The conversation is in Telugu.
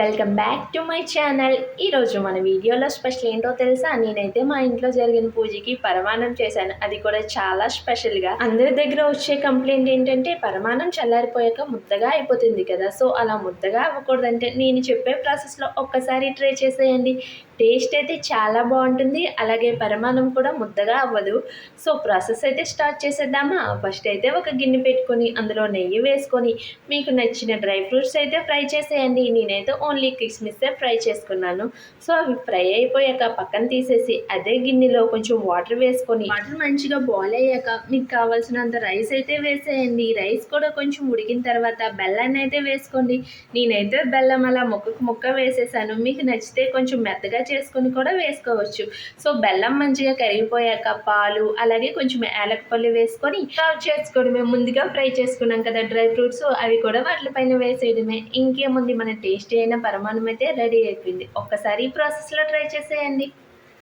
Welcome back to my channel ఈరోజు మన వీడియోలో స్పెషల్ ఏంటో తెలుసా? నేనైతే మా ఇంట్లో జరిగిన పూజకి పరమాణం చేశాను. అది కూడా చాలా స్పెషల్గా అందరి దగ్గర వచ్చే కంప్లైంట్ ఏంటంటే పరమాణం చల్లారిపోయాక ముద్దగా అయిపోతుంది కదా. సో అలా ముద్దగా అవ్వకూడదంటే నేను చెప్పే ప్రాసెస్లో ఒక్కసారి ట్రై చేసేయండి. టేస్ట్ అయితే చాలా బాగుంటుంది. అలాగే పరిమాణం కూడా ముద్దగా అవ్వదు. సో ప్రాసెస్ అయితే స్టార్ట్ చేసేద్దామా? ఫస్ట్ అయితే ఒక గిన్నె పెట్టుకొని అందులో నెయ్యి వేసుకొని మీకు నచ్చిన డ్రై ఫ్రూట్స్ అయితే ఫ్రై చేసేయండి. నేనైతే ఓన్లీ కిస్మిస్ ఫ్రై చేసుకున్నాను. సో అవి ఫ్రై అయిపోయాక పక్కన తీసేసి అదే గిన్నెలో కొంచెం వాటర్ వేసుకొని వాటర్ మంచిగా బాయిల్ అయ్యాక మీకు కావాల్సినంత రైస్ అయితే వేసేయండి. రైస్ కూడా కొంచెం ఉడికిన తర్వాత బెల్లాన్ని అయితే వేసుకోండి. నేనైతే బెల్లం అలా ముక్కకు ముక్క వేసేసాను. మీకు నచ్చితే కొంచెం మెత్తగా చేసుకొని కూడా వేసుకోవచ్చు. సో బెల్లం మంచిగా కరిగిపోయాక పాలు అలాగే కొంచెం ఏలకపల్లి వేసుకొని సర్వ్ చేసుకోవడమే. మేము ముందుగా ఫ్రై చేసుకున్నాం కదా డ్రై ఫ్రూట్స్ అవి కూడా వాటిపైన వేసేయడమే. ఇంకేముంది మన టేస్టీ అయిన పరమాణం అయితే రెడీ అయిపోయింది. ఒక్కసారి ఈ ప్రాసెస్లో ట్రై చేసేయండి.